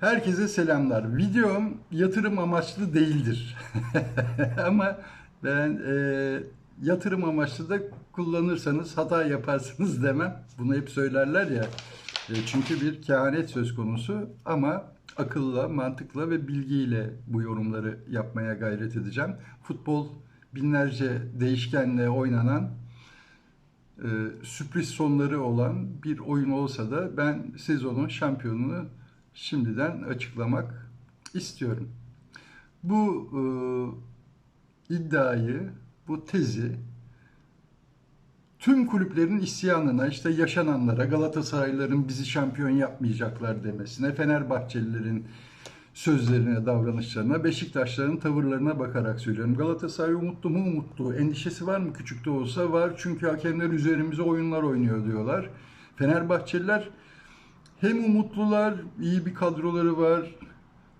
Herkese selamlar. Videom yatırım amaçlı değildir. Ama ben e, yatırım amaçlı da kullanırsanız hata yaparsınız demem. Bunu hep söylerler ya. E, çünkü bir kehanet söz konusu ama akılla, mantıkla ve bilgiyle bu yorumları yapmaya gayret edeceğim. Futbol binlerce değişkenle oynanan e, sürpriz sonları olan bir oyun olsa da ben sezonun şampiyonunu şimdiden açıklamak istiyorum. Bu e, iddiayı, bu tezi tüm kulüplerin isyanına, işte yaşananlara, Galatasaraylıların bizi şampiyon yapmayacaklar demesine, Fenerbahçelilerin sözlerine, davranışlarına, Beşiktaşların tavırlarına bakarak söylüyorum. Galatasaray umutlu mu umutlu, endişesi var mı küçük de olsa var çünkü hakemler üzerimize oyunlar oynuyor diyorlar. Fenerbahçeliler hem umutlular, iyi bir kadroları var,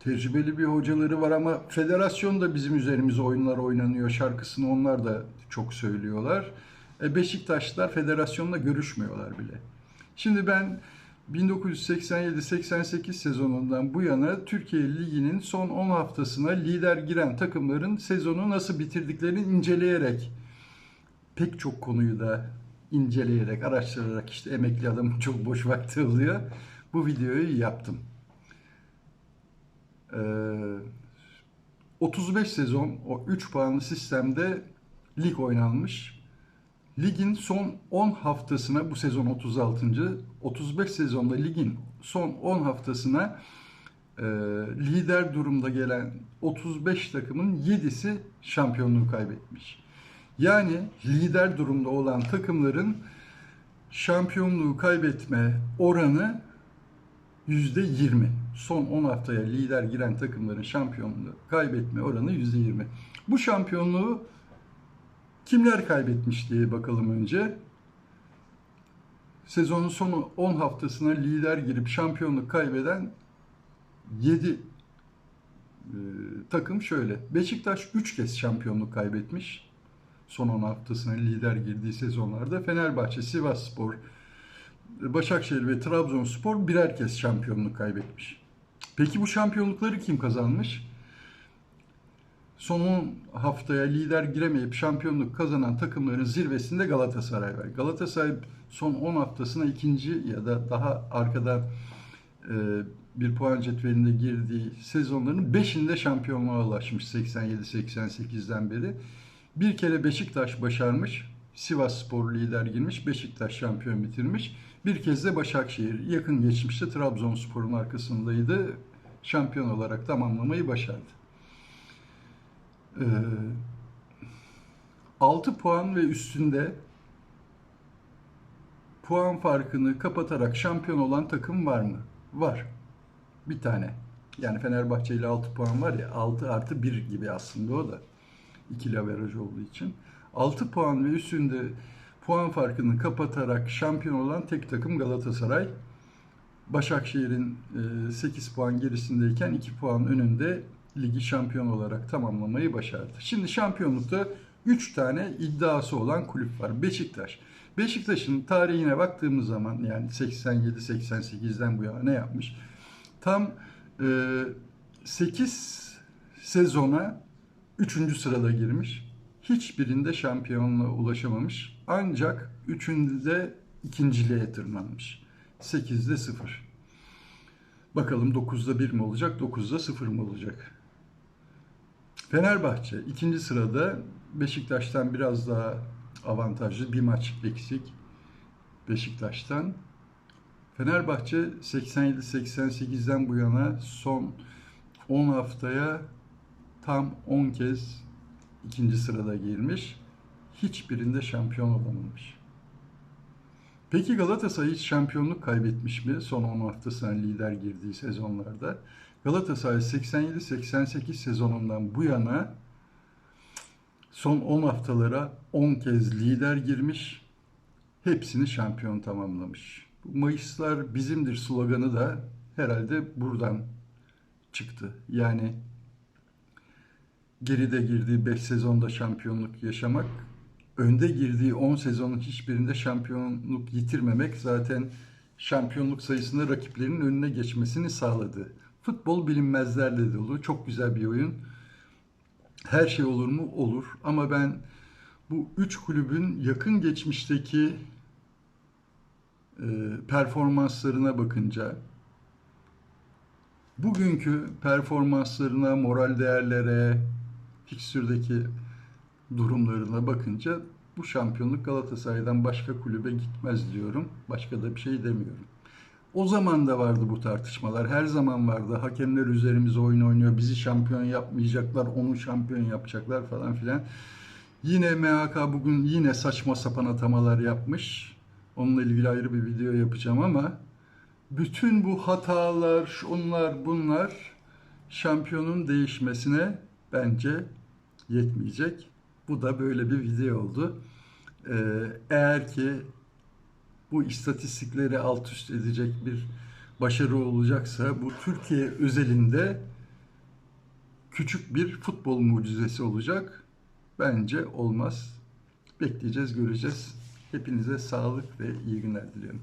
tecrübeli bir hocaları var ama federasyon da bizim üzerimize oyunlar oynanıyor şarkısını onlar da çok söylüyorlar. E Beşiktaşlılar federasyonla görüşmüyorlar bile. Şimdi ben 1987-88 sezonundan bu yana Türkiye Ligi'nin son 10 haftasına lider giren takımların sezonu nasıl bitirdiklerini inceleyerek pek çok konuyu da inceleyerek, araştırarak işte emekli adamın çok boş vakti oluyor. Bu videoyu yaptım. Ee, 35 sezon o 3 puanlı sistemde lig oynanmış. Ligin son 10 haftasına bu sezon 36. 35 sezonda ligin son 10 haftasına e, lider durumda gelen 35 takımın 7'si şampiyonluğu kaybetmiş. Yani lider durumda olan takımların şampiyonluğu kaybetme oranı %20. Son 10 haftaya lider giren takımların şampiyonluğu kaybetme oranı %20. Bu şampiyonluğu kimler kaybetmiş diye bakalım önce. Sezonun sonu 10 haftasına lider girip şampiyonluk kaybeden 7 e, takım şöyle. Beşiktaş 3 kez şampiyonluk kaybetmiş. Son 10 haftasına lider girdiği sezonlarda. Fenerbahçe, Sivasspor, Başakşehir ve Trabzonspor birer kez şampiyonluk kaybetmiş. Peki bu şampiyonlukları kim kazanmış? Son 10 haftaya lider giremeyip şampiyonluk kazanan takımların zirvesinde Galatasaray var. Galatasaray son 10 haftasına ikinci ya da daha arkada e, bir puan cetvelinde girdiği sezonların 5'inde şampiyonluğa ulaşmış 87-88'den beri. Bir kere Beşiktaş başarmış. Sivas Spor lider girmiş. Beşiktaş şampiyon bitirmiş. Bir kez de Başakşehir yakın geçmişte Trabzonspor'un arkasındaydı. Şampiyon olarak tamamlamayı başardı. Ee, 6 puan ve üstünde puan farkını kapatarak şampiyon olan takım var mı? Var. Bir tane. Yani Fenerbahçe ile 6 puan var ya 6 artı 1 gibi aslında o da. İkili averaj olduğu için. 6 puan ve üstünde puan farkını kapatarak şampiyon olan tek takım Galatasaray. Başakşehir'in 8 puan gerisindeyken 2 puan önünde ligi şampiyon olarak tamamlamayı başardı. Şimdi şampiyonlukta 3 tane iddiası olan kulüp var. Beşiktaş. Beşiktaş'ın tarihine baktığımız zaman yani 87-88'den bu yana ne yapmış? Tam 8 sezona 3. sırada girmiş. Hiçbirinde şampiyonluğa ulaşamamış. Ancak üçünde ikinciliğe tırmanmış. 8'de 0. Bakalım 9'da 1 mi olacak, 9'da 0 mı olacak? Fenerbahçe ikinci sırada Beşiktaş'tan biraz daha avantajlı. Bir maç eksik Beşiktaş'tan. Fenerbahçe 87-88'den bu yana son 10 haftaya tam 10 kez ikinci sırada girmiş. Hiçbirinde şampiyon olamamış. Peki Galatasaray hiç şampiyonluk kaybetmiş mi son 10 haftasına lider girdiği sezonlarda? Galatasaray 87-88 sezonundan bu yana son 10 haftalara 10 kez lider girmiş. Hepsini şampiyon tamamlamış. Bu Mayıslar bizimdir sloganı da herhalde buradan çıktı. Yani geride girdiği 5 sezonda şampiyonluk yaşamak, önde girdiği 10 sezonun hiçbirinde şampiyonluk yitirmemek zaten şampiyonluk sayısında rakiplerinin önüne geçmesini sağladı. Futbol bilinmezlerle dolu. Çok güzel bir oyun. Her şey olur mu? Olur. Ama ben bu üç kulübün yakın geçmişteki e, performanslarına bakınca bugünkü performanslarına, moral değerlere, fikstürdeki durumlarına bakınca bu şampiyonluk Galatasaray'dan başka kulübe gitmez diyorum. Başka da bir şey demiyorum. O zaman da vardı bu tartışmalar. Her zaman vardı. Hakemler üzerimize oyun oynuyor. Bizi şampiyon yapmayacaklar. Onu şampiyon yapacaklar falan filan. Yine MHK bugün yine saçma sapan atamalar yapmış. Onunla ilgili ayrı bir video yapacağım ama bütün bu hatalar, şunlar, bunlar şampiyonun değişmesine bence yetmeyecek. Bu da böyle bir video oldu. Ee, eğer ki bu istatistikleri alt üst edecek bir başarı olacaksa bu Türkiye özelinde küçük bir futbol mucizesi olacak. Bence olmaz. Bekleyeceğiz, göreceğiz. Hepinize sağlık ve iyi günler diliyorum.